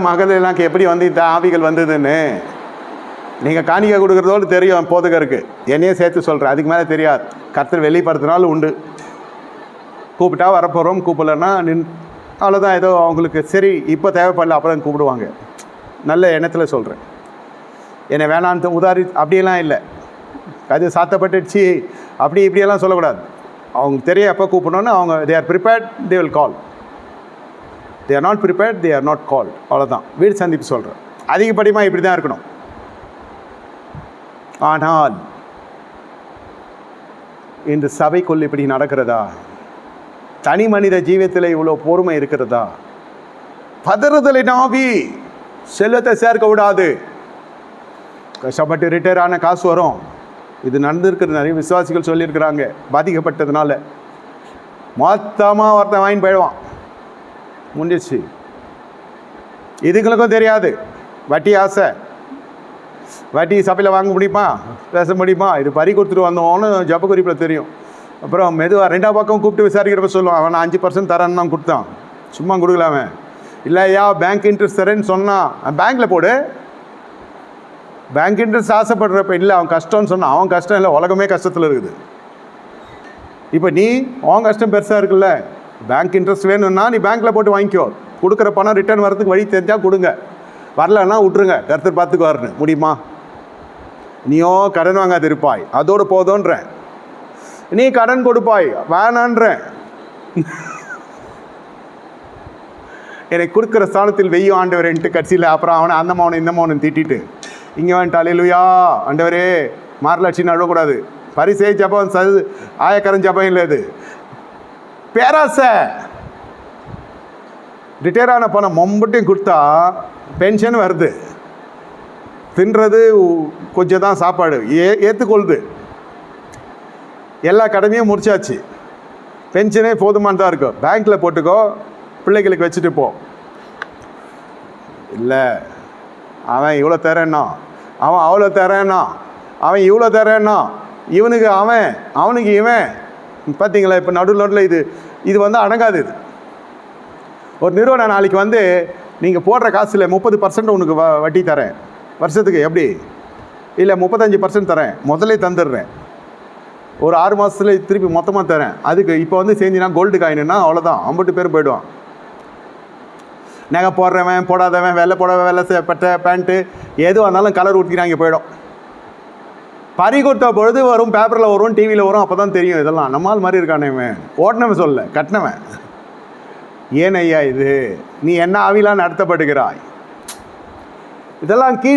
மகள் எப்படி வந்து இந்த ஆவிகள் வந்ததுன்னு? நீங்கள் காணிக்கை கொடுக்குறதோடு தெரியும் போதகருக்கு. என்னையே சேர்த்து சொல்கிறேன் அதுக்கு மேலே தெரியாது. கருத்தர் வெளிப்படுத்தினாலும் உண்டு. கூப்பிட்டா வரப்போகிறோம் கூப்பிடலன்னா நின் அவ்வளோதான் ஏதோ அவங்களுக்கு சரி இப்போ தேவைப்படல அப்புறம் கூப்பிடுவாங்க. நல்ல எண்ணத்தில் சொல்கிறேன் என்னை வேணான்னு உதாரி அப்படியெல்லாம் இல்லை. அது சாத்தப்பட்டுச்சு அப்படி இப்படியெல்லாம் சொல்லக்கூடாது. அவங்க தெரிய எப்போ கூப்பிடணும்னு. அவங்க they are prepared they will call they are not prepared they are not call அவ்வளோதான் வீடு சந்திப்பு சொல்கிறேன் அதிகப்படிமாக இப்படி தான் இருக்கணும். ஆனால் இன்று சபைக்குள் இப்படி நடக்கிறதா? தனி மனித ஜீவியத்தில் இவ்வளோ பொறுமை இருக்கிறதா? பதறுதலை நாவி செல்வத்தை சேர்க்க விடாது. கஷ்டப்பட்டு ரிட்டையர் ஆன காசு வரும். இது நடந்திருக்கிறது நிறைய விசுவாசிகள் சொல்லியிருக்கிறாங்க. பாதிக்கப்பட்டதுனால. மொத்தமாக ஒருத்தன் வாங்கி போயிடுவான். முடிஞ்சிச்சு இதுங்களுக்கும் தெரியாது. வட்டி ஆசை. வட்டி சபையில் வாங்க முடியுமா? பேச முடியுமா? இது பறி கொடுத்துட்டு வந்தோம்னு ஜப்ப குறிப்பில் தெரியும். அப்புறம் மெதுவாக ரெண்டாம் பக்கம் கூப்பிட்டு விசாரிக்கிறப்ப சொல்லுவான் அவன் அஞ்சு பர்சன்ட் தரேன்னு தான் கொடுத்தான். சும்மா கொடுக்கலாம இல்லையா பேங்க் இன்ட்ரெஸ்ட் தரேன்னு சொன்னான். பேங்க்கில் போடு. பேங்க் இன்ட்ரெஸ்ட் ஆசைப்படுறப்ப இல்லை அவன் கஷ்டம்னு சொன்னான். அவன் கஷ்டம் இல்லை உலகமே கஷ்டத்தில் இருக்குது. இப்போ நீ உன் கஷ்டம் பெருசாக இருக்குல்ல. பேங்க் இன்ட்ரெஸ்ட் வேணும்னா நீ பேங்க்கில் போட்டு வாங்கிக்கோ. கொடுக்குற பணம் ரிட்டர்ன் வரதுக்கு வழி தெரிஞ்சால் கொடுங்க. வரலன்னா விட்ருங்க கருத்து பார்த்துக்குவாருன்னு முடியுமா? நீயோ கடன் வாங்காது இருப்பாய். அதோடு போதுன்றேன் நீ கடன் கொடுப்பாய். வேணான்றேன். எனக்கு கொடுக்குற ஸ்தானத்தில் வெய்யும் ஆண்டவரேன்ட்டு கட்சியில் அப்புறம் அவனை அந்த மௌனம் இந்த மௌனம் திட்டிட்டு இங்கே வந்துட்டாலே லுயா ஆண்டவரே மாரலட்சின்னு அழக்கூடாது பரிசே ஜபம் சது ஆயக்கரன் ஜபம் இல்லை அது பேராசை. ரிட்டையர் ஆன பணம் மொம்பட்டையும் கொடுத்தா பென்ஷன் வருது. தின்றது கொஞ்சம் தான் சாப்பாடு. ஏ ஏற்றுக்கொள்ளுது எல்லா கடமையும் முடிச்சாச்சு. பென்ஷனே போதுமானதாக இருக்கும் பேங்க்கில் போட்டுக்கோ பிள்ளைகளுக்கு வச்சுட்டு போ. இல்லை அவன் இவ்வளோ தரேன்னா. அவன் அவ்வளோ தரேன்னா. அவன் இவ்வளோ தரேன்னா. இவனுக்கு அவன் அவனுக்கு இவன். பார்த்தீங்களா இப்போ நடுவில் நடுவில் இது இது வந்து அடங்காது இது. ஒரு நிறுவனம் நாளைக்கு வந்து நீங்கள் போடுற காசில் முப்பது பர்சன்ட் உனக்கு வ வட்டி தரேன். வருஷத்துக்கு எப்படி? இல்லை முப்பத்தஞ்சு பர்சன்ட் தரேன். முதல்ல தந்துடுறேன். ஒரு ஆறு மாதத்துல திருப்பி மொத்தமாக தரேன். அதுக்கு இப்போ வந்து செஞ்சினா கோல்டு காயினுன்னா அவ்வளோதான் ஐம்பட்டு பேர் போயிடுவான். நகை போடுறவன் போடாதவன் வெள்ளை போடவன் வெள்ளை சே- பட்டை பேண்ட்டு எதுவாக இருந்தாலும் கலர் ஊற்றிக்கிறாங்க போயிடும். பறி கொடுத்த பொழுது வரும் பேப்பரில் வரும் டிவியில் வரும் அப்போ தான் தெரியும் இதெல்லாம். நம்மால் மாதிரி இருக்கானே இவன். ஓட்டினவன் சொல்ல கட்டினவன். ஏன் ஐயா இது? நீ என்ன ஆவிலாம் நடத்தப்படுகிறாய் இதெல்லாம் கீழ்